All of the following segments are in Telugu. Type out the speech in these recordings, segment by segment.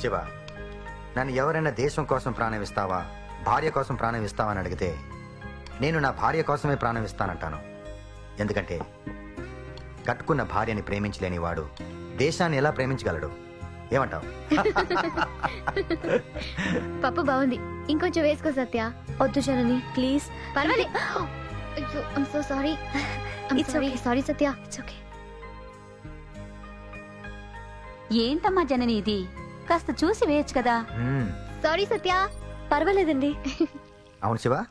శివ నన్ను ఎవరైనా దేశం కోసం ప్రాణం ఇస్తావా భార్య కోసం ప్రాణం ఇస్తావా అని అడిగితే నేను నా భార్య కోసమే ప్రాణం ఇస్తానంటాను ఎందుకంటే కట్టుకున్న భార్యని ప్రేమించలేని వాడు దేశాన్ని ఎలా ప్రేమించగలడు? ఏమంటావు? పప్పు బాగుంది. ఇంకొంచెం వేసుకో సత్య. వద్దు జనని ప్లీజ్. పర్వాలేదు అయ్యో I'm so sorry It's sorry okay. Sorry Satya. It's okay ఏంటమ్మా జనని ఇది? కాస్త చూసి వేయచ్చు కదా. మ్మ్. సారీ సత్య. పర్వాలేదండి. అవును శివ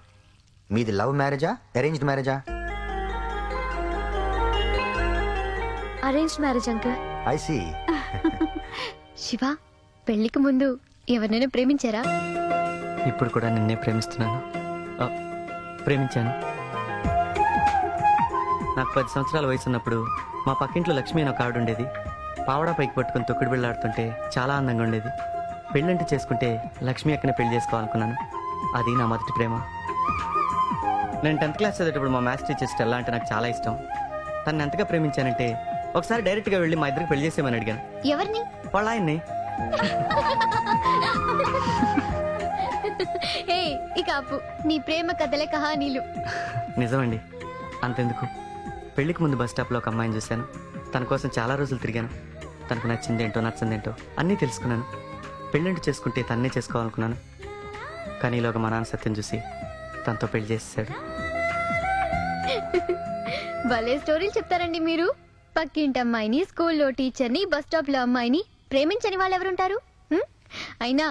మీది లవ్ మ్యారేజా అరేంజ్డ్ మ్యారేజా? Arrange marriage uncle. I see Shiva పెళ్ళికి ముందు ఎవరినైనా ప్రేమించారా? ఇప్పుడు కూడా నిన్నే ప్రేమిస్తున్నాను. ఆ, ప్రేమించాను. నాకు పది సంవత్సరాల వయసు ఉన్నప్పుడు మా పక్కింట్లో లక్ష్మి అని ఒక ఆవిడ ఉండేది. పావడా పైకి పట్టుకుని తొక్కుడు బిళ్ళాడుతుంటే చాలా అందంగా ఉండేది. పెళ్ళంటే చేసుకుంటే లక్ష్మి అక్కనే పెళ్ళి చేసుకోవాలనుకున్నాను. అది నా మొదటి ప్రేమ. నేను టెన్త్ క్లాస్ చదివేటప్పుడు మా మ్యాథ్స్ టీచర్ స్టెల్లా అంటే నాకు చాలా ఇష్టం. తను ఎంతగా ప్రేమించానంటే ఒకసారి డైరెక్ట్గా వెళ్ళి మా ఇద్దరికి పెళ్ళి చేసేమని అడిగాను. ఎవరిని? వాళ్ళ ఆయన్ని. హే ఇక అప్పు నీ ప్రేమ కథలే కహానీలు. నిజమండి. అంతెందుకు. పెళ్ళికి ముందు బస్ స్టాప్లో ఒక అమ్మాయిని చూశాను. తన కోసం చాలా రోజులు తిరిగాను. తనకు నచ్చిందేంటో నచ్చిందేంటో అన్నీ తెలుసుకున్నాను. పెళ్ళంటూ చేసుకుంటే తన్నే చేసుకోవాలనుకున్నాను. కానీ ఈలోగా మా నాన్న సత్యం చూసి తనతో పెళ్ళి చేసేసాడు. భలే స్టోరీలు చెప్తారండి మీరు. పక్కింటి అమ్మాయిని స్కూల్లో టీచర్ని బస్ స్టాప్లో అమ్మాయిని ప్రేమించని వాళ్ళు ఎవరుంటారు అయినా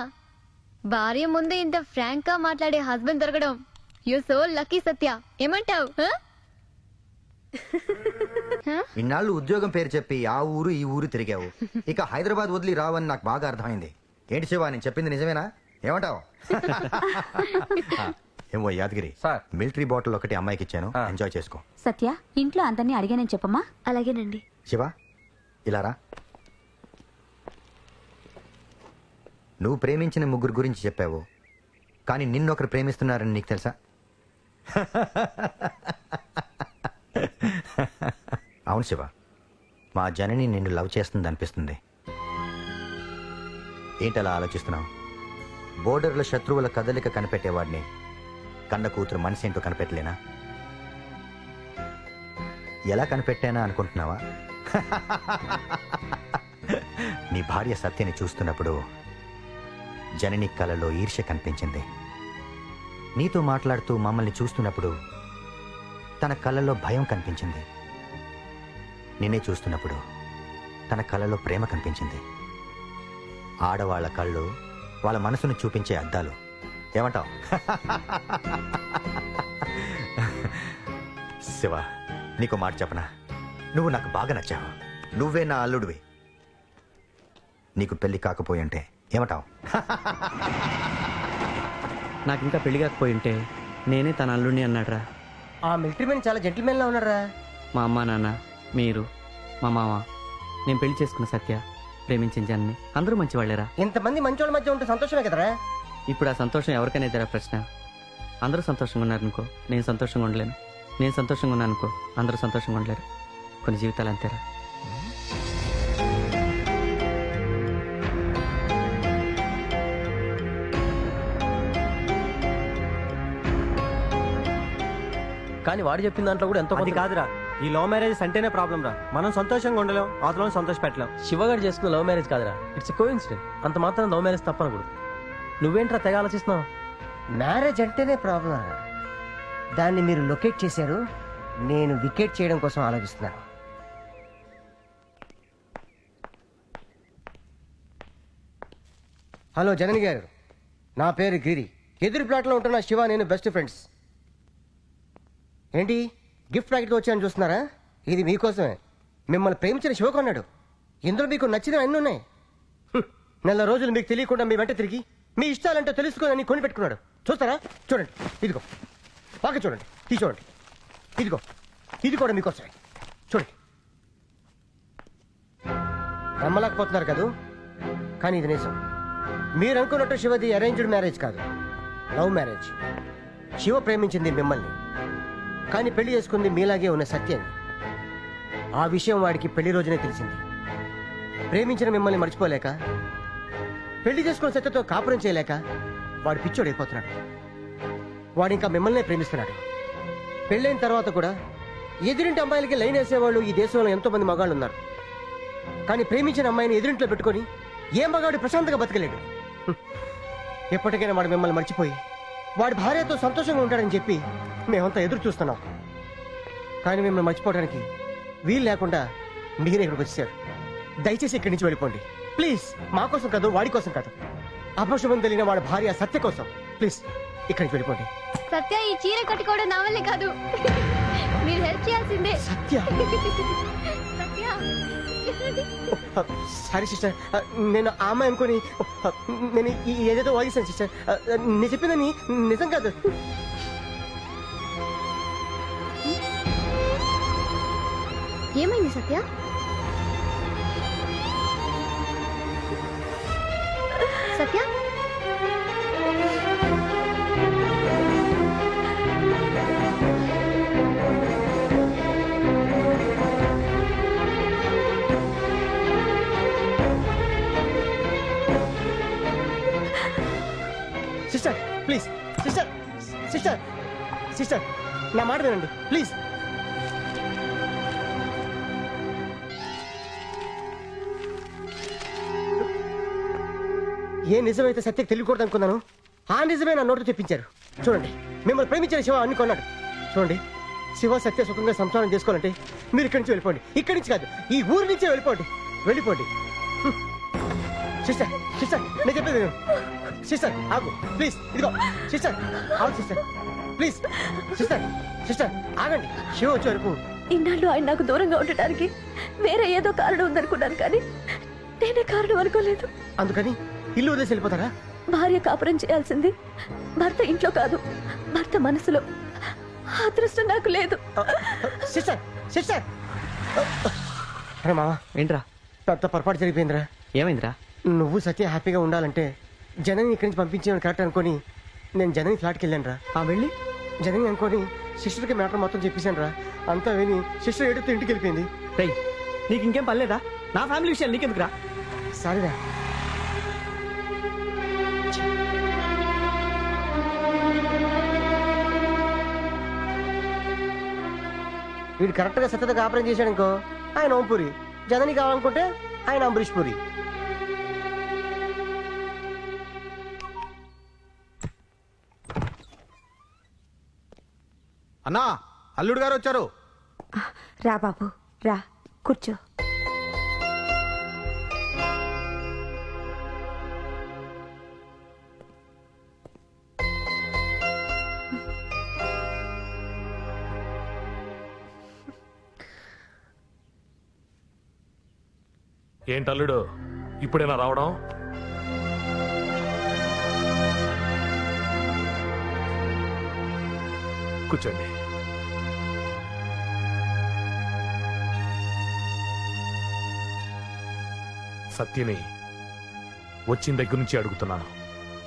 భార్య ముందే ఇంత ఫ్రాంక్గా మాట్లాడే హస్బెండ్ దొరకడం. You so lucky Satya. ఏమంటావు ఇన్నాళ్ళు ఉద్యోగం పేరు చెప్పి ఆ ఊరు ఈ ఊరు తిరిగావు. ఇక హైదరాబాద్ వదిలి రావని నాకు బాగా అర్థమైంది. ఏంటి శివ నేను చెప్పింది నిజమేనా? ఏమంటావు? ఏమో యాదగిరి సార్. మిలిటరీ బాటిల్ ఒకటి అమ్మాయికి ఇచ్చాను. ఎంజాయ్ చేసుకో. సత్య ఇంట్లో అందరినీ అడిగానని చెప్పమ్మా. అలాగేనండి. శివ ఇలా రా. నువ్వు ప్రేమించిన ముగ్గురు గురించి చెప్పావు. కానీ నిన్నొకరు ప్రేమిస్తున్నారని నీకు తెలుసా? అవును శివ. మా జనని నిన్ను లవ్ చేస్తుంది అనిపిస్తుంది ఏంటలా ఆలోచిస్తున్నావు? బోర్డర్ల శత్రువుల కదలిక కనిపెట్టేవాడిని. కన్న కూతురు మనసు ఏంటో కనిపెట్టలేనా? ఎలా కనిపెట్టానా అనుకుంటున్నావా? నీ భార్య సత్యని చూస్తున్నప్పుడు జనని కలలో ఈర్ష్య కనిపించింది. నీతో మాట్లాడుతూ మమ్మల్ని చూస్తున్నప్పుడు తన కళ్ళలో భయం కనిపించింది. నిన్నే చూస్తున్నప్పుడు తన కళ్ళలో ప్రేమ కనిపించింది. ఆడవాళ్ళ కళ్ళు వాళ్ళ మనసును చూపించే అద్దాలు. ఏమంటావు? శివ నీకు మాట చెప్పనా? నువ్వు నాకు బాగా నచ్చావు. నువ్వే నా అల్లుడివి. నీకు పెళ్ళి కాకపోయి ఉంటే ఏమంటావు? నాకు ఇంకా పెళ్ళి కాకపోయి ఉంటే నేనే తన అల్లుడిని అన్నాడురా. ఆ మిలిటరీ మ్యాన్ చాలా జెంటిల్మెన్ లా ఉన్నారా మా అమ్మ నాన్న మీరు మా మామ నేను పెళ్ళి చేసుకున్న సత్య ప్రేమించిన జనని అందరూ మంచివాళ్ళేరా ఇంతమంది మంచోళ్ళ మధ్య ఉంటే సంతోషమే కదరా? ఇప్పుడు ఆ సంతోషం ఎవరికైనా ఇద్దరా ప్రశ్న? అందరూ సంతోషంగా ఉన్నారనుకో నేను సంతోషంగా ఉండలేను. నేను సంతోషంగా ఉన్నాను అనుకో అందరూ సంతోషంగా ఉండలేరు. కొన్ని జీవితాలు అంతేరా. కానీ వాడు చెప్పిన దాంట్లో కూడా ఎంతో అది కాదురా. ఈ లవ్ మ్యారేజెస్ అంటేనే ప్రాబ్లం రా. మనం సంతోషంగా ఉండలేం అవతల సంతోష పెట్టలేం. శివగాడు చేసుకున్న లవ్ మ్యారేజ్ కాదురా. ఇట్స్ కో ఇన్సిడెంట్ అంత మాత్రం లవ్ మ్యారేజ్ తప్పనకూడదు. నువ్వేంట్రా తెగ ఆలోచిస్తున్నావు? మ్యారేజ్ అంటేనే ప్రాబ్లం దాన్ని మీరు లొకేట్ చేశారు. నేను వికెట్ చేయడం కోసం ఆలోచిస్తున్నాను. హలో జనని గారు. నా పేరు గిరి. ఎదురు ప్లాట్లో ఉంటున్న శివ నేను బెస్ట్ ఫ్రెండ్స్ ఏంటి? గిఫ్ట్ ప్యాకెట్ వచ్చాయని చూస్తున్నారా? ఇది మీకోసమే. మిమ్మల్ని ప్రేమించిన శివకొన్నాడు ఇందులో మీకు నచ్చిన అన్నీ ఉన్నాయి. నెల రోజులు మీకు తెలియకుండా మీ వెంట తిరిగి మీ ఇష్టాలంటే తెలుసుకోనని కొని పెట్టుకున్నాడు. చూస్తారా? చూడండి. ఇదిగో. బాగా చూడండి. ఇది చూడండి. ఇదిగో. ఇది కూడా మీకోసమే. చూడండి. నమ్మలేకపోతున్నారు కదూ? కానీ ఇది నిజం. మీరు అనుకున్నట్టు శివది అరేంజ్డ్ మ్యారేజ్ కాదు. లవ్ మ్యారేజ్ శివ ప్రేమించింది మిమ్మల్ని. కానీ పెళ్ళి చేసుకుంది మీలాగే ఉన్న సత్యాన్ని ఆ విషయం వాడికి పెళ్ళి రోజునే తెలిసింది. ప్రేమించిన మిమ్మల్ని మర్చిపోలేక పెళ్ళి చేసుకున్న సత్యతో కాపురం చేయలేక వాడు పిచ్చోడైపోతున్నాడు వాడు ఇంకా మిమ్మల్నే ప్రేమిస్తున్నాడు. పెళ్ళైన తర్వాత కూడా ఎదురింటి అమ్మాయిలకి లైన్ వేసేవాళ్ళు ఈ దేశంలో ఎంతో మంది మగాళ్ళు ఉన్నారు కానీ ప్రేమించిన అమ్మాయిని ఎదురింట్లో పెట్టుకొని ఏ మగాడు ప్రశాంతంగా బతకలేడు. ఎప్పటికైనా వాడు మిమ్మల్ని మర్చిపోయి వాడి భార్యతో సంతోషంగా ఉంటాడని చెప్పి మేమంతా ఎదురు చూస్తున్నాం. కానీ మిమ్మల్ని మర్చిపోవడానికి వీలు లేకుండా మీరే ఇక్కడికి వచ్చేసారు దయచేసి ఇక్కడి నుంచి వెళ్ళిపోండి. ప్లీజ్ మా కోసం కాదు వాడి కోసం కాదు. అపశుభం తెలియని వాడి భార్య సత్య కోసం. ప్లీజ్ ఇక్కడి నుంచి వెళ్ళిపోండి. సత్య ఈ చీర కట్టుకోవడం నా వల్లే కాదు. మీరు హెల్ప్ చేయాల్సిందే. సత్య? సత్య? సారీ సిస్టర్ నేను ఆ అమ్మాయి అనుకుని నేను ఏదేదో వాగిస్తాను సిస్టర్. నేను చెప్పిందని నిజం కాదు. ఏమైంది Satya? Satya? Sister please sister sister sister నా మాట వినండి. ప్లీజ్ ఏ నిజమైతే సత్యకి తెలియకూడదు అనుకున్నాను ఆ నిజమే నా నోటు తెప్పించారు. చూడండి మిమ్మల్ని ప్రేమించిన శివ అన్ని కొన్నాడు. చూడండి శివ సత్య సుఖంగా సంసారం చేసుకోవాలంటే మీరు ఇక్కడి నుంచి వెళ్ళిపోండి. ఇక్కడి నుంచి కాదు ఈ ఊరి నుంచే వెళ్ళిపోండి. వెళ్ళిపోండి. సిస్టర్ సిస్టర్ నేను చెప్పేది. సిస్టర్ ఆగు. ప్లీజ్ ఇదిగో. సిస్టర్ ఆగు సిస్టర్. ప్లీజ్ సిస్టర్ సిస్టర్ ఆగండి. శివ వచ్చే వరకు ఇన్నాళ్ళు ఆయన నాకు దూరంగా ఉండటానికి వేరే ఏదో కారణం ఉందనుకున్నాను కానీ నేనే కారణం అనుకోలేదు. అందుకని ఇల్లు వదిలేసి వెళ్ళిపోతారా? భార్య కాపురం చేయాల్సింది. భర్త ఇంట్లో కాదు. భర్త మనసులో. అదృష్టం నాకు లేదు. Sister sister! అరే మామ ఏంట్రా? పెద్ద పొరపాటు జరిగిపోయిందిరా. ఏమైందిరా? నువ్వు సత్య హ్యాపీగా ఉండాలంటే జనని ఇక్కడి నుంచి పంపించేయడం కరెక్ట్ అనుకొని నేను జనని ఫ్లాట్కి వెళ్ళాను రా ఆ వెళ్ళి? జనని అనుకొని సిస్టర్కి మ్యాటర్ మొత్తం చెప్పేశాను రా అంతా విని సిస్టర్ ఏడుతూ ఇంటికి వెళ్ళిపోయింది. రేయ్ నీకు ఇంకేం పర్లేదా నా ఫ్యామిలీ విషయాలు నీకెందుకురా? సారీరా. వీడు కరెక్ట్గా సత్యత కాపురం చేశాడు అనుకో ఆయన ఓంపూరి. జనని కావాలనుకుంటే ఆయన అంబరీష్ పూరి అన్నా అల్లుడు గారు వచ్చారు. రా బాబు రా కూర్చో. ఏంటి అల్లుడు? ఇప్పుడేనా రావడం? కూర్చోండి. సత్యని వచ్చిన దగ్గర నుంచి అడుగుతున్నాను.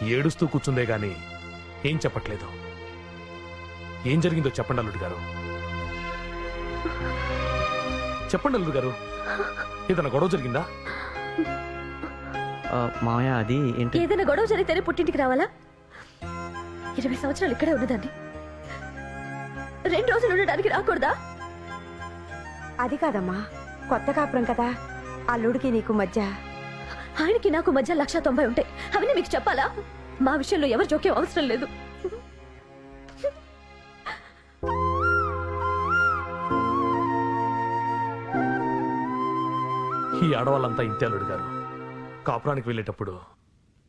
ఏడుస్తూ కూర్చుందే గాని ఏం చెప్పట్లేదు. ఏం జరిగిందో చెప్పండి అల్లుడు గారు. చెప్పండి అల్లుడు గారు. ఏదైనా గొడవ జరిగిందా? ఆ, మామయ్య అది ఏంటి? ఏదైనా గొడవ జరిగితేనే పుట్టింటికి రావాలా? ఇరవై సంవత్సరాలు ఇక్కడే ఉన్నదాన్ని. రెండు రోజులు ఉండడానికి రాకూడదా? అది కాదమ్మా. కొత్త కాపురం కదా. అల్లుడికి నీకు మధ్య. ఆయనకి నాకు మధ్య లక్ష తొంభై ఉంటాయి. అవన్నీ మీకు చెప్పాలా? మా విషయంలో ఎవరు జోక్యం అవసరం లేదు. ఈ ఆడవాళ్ళంతా ఇంతే అల్లుడు గారు. కాపురానికి వెళ్ళేటప్పుడు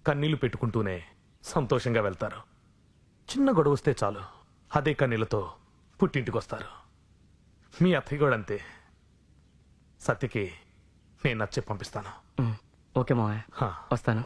కన్నీళ్ళు పెట్టుకుంటూనే సంతోషంగా వెళ్తారు. చిన్న గొడవ వస్తే చాలు అదే కన్నీళ్ళతో పుట్టింటికి వస్తారు. మీ అత్తయ్య కూడా అంతే. సత్యకి నేను నచ్చే పంపిస్తాను. ఓకే మామయ్య హా. వస్తాను.